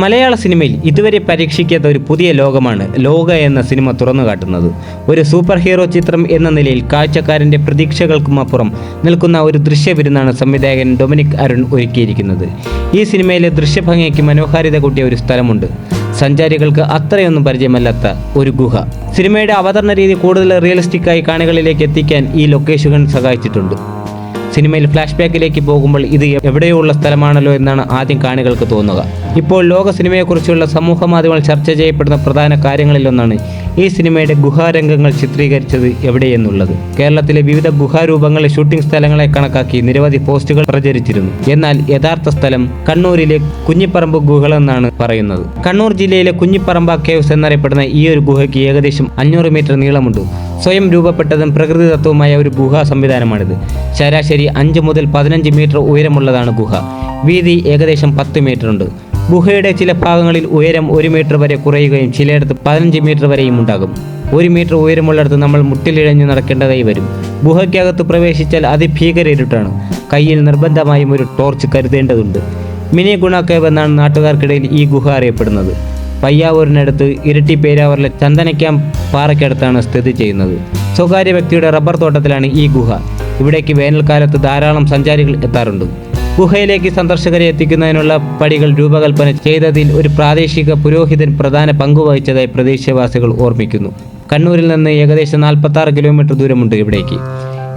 മലയാള സിനിമയിൽ ഇതുവരെ പരീക്ഷിക്കാത്ത ഒരു പുതിയ ലോകമാണ് ലോക എന്ന സിനിമ തുറന്നു കാട്ടുന്നത്. ഒരു സൂപ്പർ ഹീറോ ചിത്രം എന്ന നിലയിൽ കാഴ്ചക്കാരന്റെ പ്രതീക്ഷകൾക്കും അപ്പുറം നിൽക്കുന്ന ഒരു ദൃശ്യവിരുന്നാണ് സംവിധായകൻ ഡൊമിനിക് അരുൺ ഒരുക്കിയിരിക്കുന്നത്. ഈ സിനിമയിലെ ദൃശ്യഭംഗിക്ക് മനോഹാരിത കൂട്ടിയ ഒരു സ്ഥലമുണ്ട്. സഞ്ചാരികൾക്ക് അത്രയൊന്നും പരിചയമല്ലാത്ത ഒരു ഗുഹ. സിനിമയുടെ അവതരണ രീതി കൂടുതൽ റിയലിസ്റ്റിക്കായി കാണികളിലേക്ക് എത്തിക്കാൻ ഈ ലൊക്കേഷനുകൾ സഹായിച്ചിട്ടുണ്ട്. സിനിമയിൽ ഫ്ലാഷ് ബാക്കിലേക്ക് പോകുമ്പോൾ ഇത് എവിടെയോ ഉള്ള സ്ഥലമാണല്ലോ എന്നാണ് ആദ്യം കാണികൾക്ക് തോന്നുക. ഇപ്പോൾ ലോക സിനിമയെക്കുറിച്ചുള്ള സമൂഹ മാധ്യമങ്ങൾ ചർച്ച ചെയ്യപ്പെടുന്ന പ്രധാന കാര്യങ്ങളിലൊന്നാണ് ഈ സിനിമയുടെ ഗുഹാരംഗങ്ങൾ ചിത്രീകരിച്ചത് എവിടെയെന്നുള്ളത്. കേരളത്തിലെ വിവിധ ഗുഹാരൂപങ്ങളെ ഷൂട്ടിംഗ് സ്ഥലങ്ങളെ കണക്കാക്കി നിരവധി പോസ്റ്റുകൾ പ്രചരിച്ചിരുന്നു. എന്നാൽ യഥാർത്ഥ സ്ഥലം കണ്ണൂരിലെ കുഞ്ഞിപ്പറമ്പ് ഗുഹകളെന്നാണ് പറയുന്നത്. കണ്ണൂർ ജില്ലയിലെ കുഞ്ഞിപ്പറമ്പ കേവ്സ് എന്നറിയപ്പെടുന്ന ഈ ഒരു ഗുഹയ്ക്ക് ഏകദേശം അഞ്ഞൂറ് മീറ്റർ നീളമുണ്ട്. സ്വയം രൂപപ്പെട്ടതും പ്രകൃതിദത്തവുമായ ഒരു ഗുഹാ സംവിധാനമാണിത്. ശരാശരി അഞ്ച് മുതൽ പതിനഞ്ച് മീറ്റർ ഉയരമുള്ളതാണ് ഗുഹ. വീതി ഏകദേശം പത്ത് മീറ്റർ ഉണ്ട് ഗുഹയുടെ ചില ഭാഗങ്ങളിൽ ഉയരം ഒരു മീറ്റർ വരെ കുറയുകയും ചിലയിടത്ത് പതിനഞ്ച് മീറ്റർ വരെയും ഉണ്ടാകും. ഒരു മീറ്റർ ഉയരമുള്ളിടത്ത് നമ്മൾ മുട്ടിലിഴഞ്ഞു നടക്കേണ്ടതായി വരും. ഗുഹയ്ക്കകത്ത് പ്രവേശിച്ചാൽ അതിഭീകര ഇരുട്ടാണ് കയ്യിൽ നിർബന്ധമായും ഒരു ടോർച്ച് കരുതേണ്ടതുണ്ട്. മിനി ഗുണാക്കേവ് എന്നാണ് നാട്ടുകാർക്കിടയിൽ ഈ ഗുഹ അറിയപ്പെടുന്നത്. പയ്യാവൂരിനടുത്ത് ഇരട്ടി പേരാവൂരിലെ ചന്ദനക്കാം പാറയ്ക്കടുത്താണ് സ്ഥിതി ചെയ്യുന്നത്. സ്വകാര്യ വ്യക്തിയുടെ റബ്ബർ തോട്ടത്തിലാണ് ഈ ഗുഹ. ഇവിടേക്ക് വേനൽക്കാലത്ത് ധാരാളം സഞ്ചാരികൾ എത്താറുണ്ട്. ഗുഹയിലേക്ക് സന്ദർശകരെ എത്തിക്കുന്നതിനുള്ള പടികൾ രൂപകൽപ്പന ചെയ്തതിൽ ഒരു പ്രാദേശിക പുരോഹിതൻ പ്രധാന പങ്കുവഹിച്ചതായി പ്രദേശവാസികൾ ഓർമ്മിക്കുന്നു. കണ്ണൂരിൽ നിന്ന് ഏകദേശം നാൽപ്പത്തി കിലോമീറ്റർ ദൂരമുണ്ട് ഇവിടേക്ക്.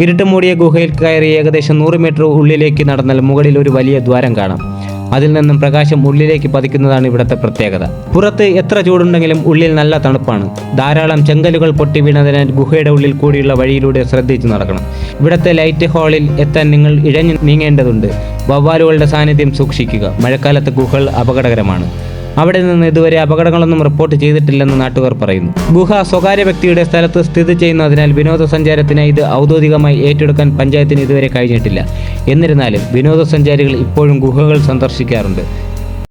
ഇരുട്ട് മൂടിയ ഗുഹയിൽ കയറി ഏകദേശം നൂറ് മീറ്റർ ഉള്ളിലേക്ക് നടന്നാൽ മുകളിൽ ഒരു വലിയ ദ്വാരം കാണാം. അതിൽ നിന്നും പ്രകാശം ഉള്ളിലേക്ക് പതിക്കുന്നതാണ് ഇവിടുത്തെ പ്രത്യേകത. പുറത്ത് എത്ര ചൂടുണ്ടെങ്കിലും ഉള്ളിൽ നല്ല തണുപ്പാണ്. ധാരാളം ചെങ്കലുകൾ പൊട്ടി വീണതിനാൽ ഗുഹയുടെ ഉള്ളിൽ കൂടിയുള്ള വഴിയിലൂടെ ശ്രദ്ധിച്ചു നടക്കണം. ഇവിടുത്തെ ലൈറ്റ് ഹാളിൽ എത്താൻ നിങ്ങൾ ഇഴഞ്ഞു നീങ്ങേണ്ടതുണ്ട്. വവ്വാലുകളുടെ സാന്നിധ്യം സൂക്ഷിക്കുക. മഴക്കാലത്ത് ഗുഹകൾ അപകടകരമാണ്. അവിടെ നിന്ന് ഇതുവരെ അപകടങ്ങളൊന്നും റിപ്പോർട്ട് ചെയ്തിട്ടില്ലെന്ന് നാട്ടുകാർ പറയുന്നു. ഗുഹ സ്വകാര്യ വ്യക്തിയുടെ സ്ഥലത്ത് സ്ഥിതി ചെയ്യുന്നതിനാൽ വിനോദസഞ്ചാരത്തിന് ഇത് ഔദ്യോഗികമായി ഏറ്റെടുക്കാൻ പഞ്ചായത്തിന് ഇതുവരെ കഴിഞ്ഞിട്ടില്ല. എന്നിരുന്നാലും വിനോദസഞ്ചാരികൾ ഇപ്പോഴും ഗുഹകൾ സന്ദർശിക്കാറുണ്ട്.